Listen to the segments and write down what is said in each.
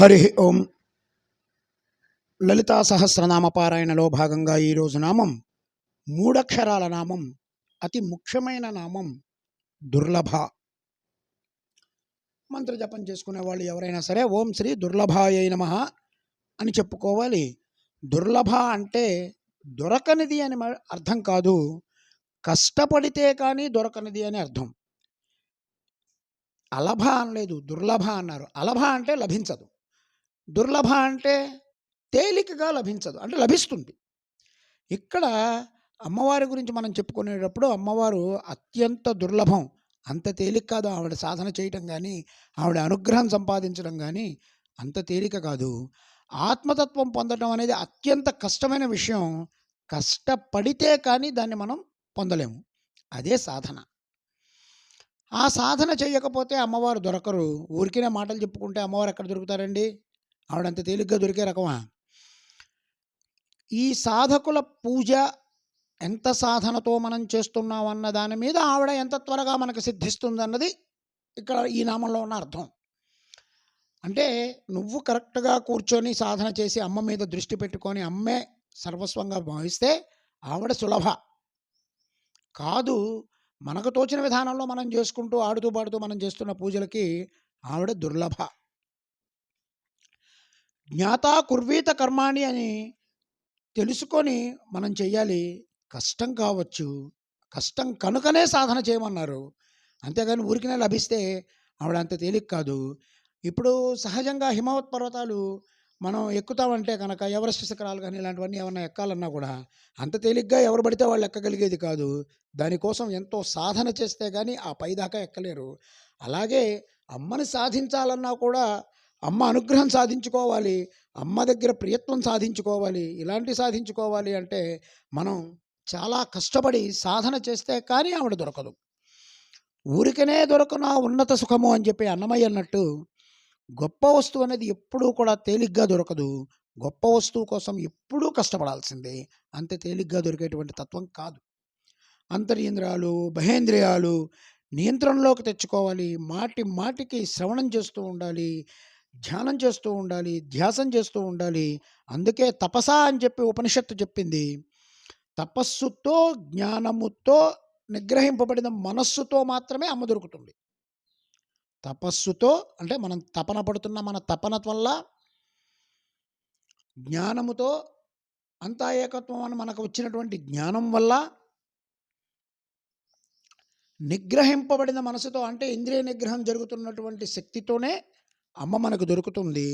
హరి ఓం. లలితా సహస్రనామ పారాయణలో భాగంగా ఈరోజు నామం మూడక్షరాల నామం అతి ముఖ్యమైన నామం దుర్లభ. మంత్ర జపం చేసుకునే వాళ్ళు ఎవరైనా సరే ఓం శ్రీ దుర్లభాయ నమ అని చెప్పుకోవాలి. దుర్లభ అంటే దొరకనిది అని మ- అర్థం కాదు. కష్టపడితే కానీ దొరకనిది అని అర్థం. అలభ అనలేదు దుర్లభ అన్నారు. అలభ అంటే లభించదు. దుర్లభ అంటే తేలికగా లభించదు అంటే లభిస్తుంది. ఇక్కడ అమ్మవారి గురించి మనం చెప్పుకునేటప్పుడు అమ్మవారు అత్యంత దుర్లభం. అంత తేలిక కాదు. ఆవిడ సాధన చేయటం కానీ ఆవిడ అనుగ్రహం సంపాదించడం కానీ అంత తేలిక కాదు. ఆత్మతత్వం పొందడం అనేది అత్యంత కష్టమైన విషయం. కష్టపడితే కానీ దాన్ని మనం పొందలేము. అదే సాధన. ఆ సాధన చేయకపోతే అమ్మవారు దొరకరు. ఊరికినే మాటలు చెప్పుకుంటే అమ్మవారు ఎక్కడ దొరుకుతారండి? ఆవిడ అంత తేలిగ్గా దొరికే రకమా? ఈ సాధకుల పూజ ఎంత సాధనతో మనం చేస్తున్నాం అన్న దాని మీద ఆవిడ ఎంత త్వరగా మనకు సిద్ధిస్తుందన్నది ఇక్కడ ఈ నామంలో ఉన్న అర్థం. అంటే నువ్వు కరెక్ట్గా కూర్చొని సాధన చేసి అమ్మ మీద దృష్టి పెట్టుకొని అమ్మే సర్వస్వంగా భావిస్తే ఆవిడ సులభ. కాదు మనకు తోచిన విధానంలో మనం చేసుకుంటూ ఆడుతూ పాడుతూ మనం చేస్తున్న పూజలకి ఆవిడ దుర్లభ. జ్ఞాత కుర్వీత కర్మాణి అని తెలుసుకొని మనం చెయ్యాలి. కష్టం కావచ్చు. కష్టం కనుకనే సాధన చేయమన్నారు. అంతేగాని ఊరికినే లభిస్తే ఆవిడ అంత తేలిక కాదు. ఇప్పుడు సహజంగా హిమవత్ పర్వతాలు మనం ఎక్కుతామంటే కనుక ఎవరెస్ట్ శిఖరాలు కానీ ఇలాంటివన్నీ ఏమన్నా ఎక్కాలన్నా కూడా అంత తేలిగ్గా ఎవరు పడితే వాళ్ళు ఎక్కగలిగేది కాదు. దానికోసం ఎంతో సాధన చేస్తే కానీ ఆ పైదాకా ఎక్కలేరు. అలాగే అమ్మని సాధించాలన్నా కూడా అమ్మ అనుగ్రహం సాధించుకోవాలి అమ్మ దగ్గర ప్రియత్వం సాధించుకోవాలి ఇలాంటి సాధించుకోవాలి అంటే మనం చాలా కష్టపడి సాధన చేస్తే కానీ ఆవిడ దొరకదు. ఊరికనే దొరకనా ఉన్నత సుఖము అని చెప్పి అన్నమయ్య అన్నట్టు గొప్ప వస్తువు అనేది ఎప్పుడూ కూడా తేలిగ్గా దొరకదు. గొప్ప వస్తువు కోసం ఎప్పుడూ కష్టపడాల్సిందే. అంత తేలిగ్గా దొరికేటువంటి తత్వం కాదు. అంతర్యేంద్రియాలు బహేంద్రియాలు నియంత్రణలోకి తెచ్చుకోవాలి. మాటి మాటికి శ్రవణం చేస్తూ ఉండాలి. ధ్యానం చేస్తూ ఉండాలి ధ్యాసం చేస్తూ ఉండాలి. అందుకే తపస అని చెప్పి ఉపనిషత్తు చెప్పింది. తపస్సుతో జ్ఞానముతో నిగ్రహింపబడిన మనస్సుతో మాత్రమే అమ్మ దొరుకుతుంది. తపస్సుతో అంటే మనం తపన పడుతున్న మన తపన వల్ల జ్ఞానముతో అంతా ఏకత్వం అని మనకు వచ్చినటువంటి జ్ఞానం వల్ల నిగ్రహింపబడిన మనసుతో అంటే ఇంద్రియ నిగ్రహం జరుగుతున్నటువంటి శక్తితోనే అమ్మ మనకు దొరుకుతుంది.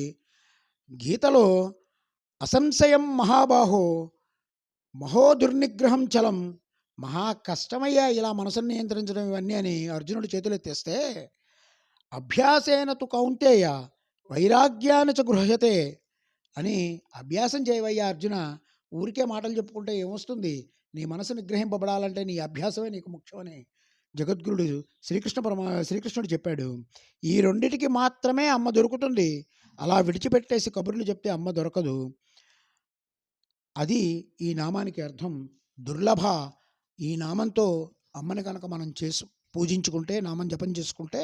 గీతలో అసంశయం మహాబాహో మహోదుర్నిగ్రహం చలం మహా కష్టమయ్యా ఇలా మనసును నియంత్రించడం ఇవన్నీ అని అర్జునుడు చేతులు ఎత్తేస్తే అభ్యాసేన తు కౌంతేయ వైరాగ్యాన చ గృహ్యతే అని అభ్యాసం చేయవయ్యా అర్జున. ఊరికే మాటలు చెప్పుకుంటే ఏమొస్తుంది? నీ మనసు నిగ్రహింపబడాలంటే నీ అభ్యాసమే నీకు ముఖ్యమని జగద్గురుడు శ్రీకృష్ణ పరమ శ్రీకృష్ణుడు చెప్పాడు ఈ రెండిటికి మాత్రమే అమ్మ దొరుకుతుంది. అలా విడిచిపెట్టేసి కబుర్లు చెప్తే అమ్మ దొరకదు. అది ఈ నామానికి అర్థం. దుర్లభ ఈ నామంతో అమ్మని కనుక మనం చేసు పూజించుకుంటే నామం జపం చేసుకుంటే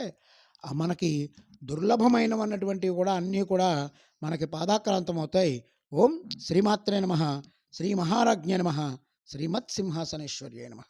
మనకి మనకి దుర్లభమైనవన్నటువంటివి కూడా అన్నీ కూడా మనకి పాదాక్రాంతం అవుతాయి ఓం శ్రీమాత్రే నమ. శ్రీ మహారాజ్ఞ నమ. శ్రీమత్ సింహాసనేశ్వర్యే నమ.